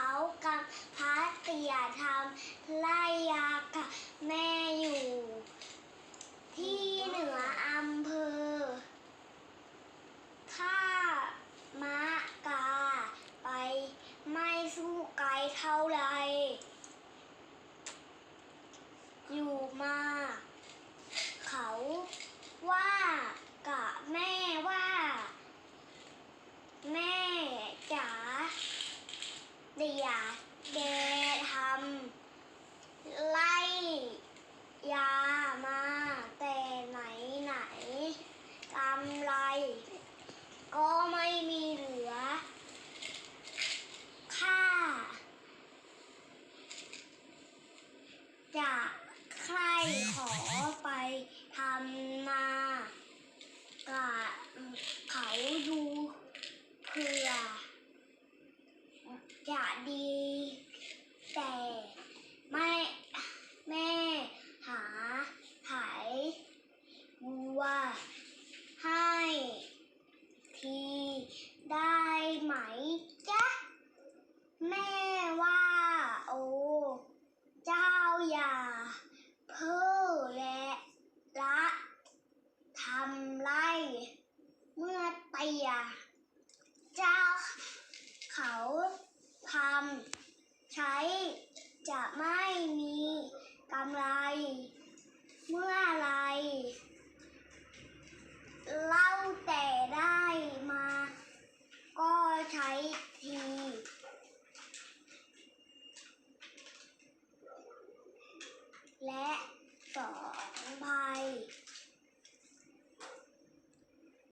เขากำพระเตียทำไล่ยากับแม่อยู่ ที่เหนืออำเภอข้ามะกา ไปไม่สู้ไกลเท่าไร อยู่มา เขาว่ากับแม่ว่า แม่จ๋า เดียเดทำไล่ยามาแต่ไหนไหนกำไร ก็ไม่มีเหลือ ค่า จะใครขอ เจ้า เขาทำใช้จะไม่มีกำไร เมื่อไรเล่าแต่ได้มา ก็ใช้ทีและ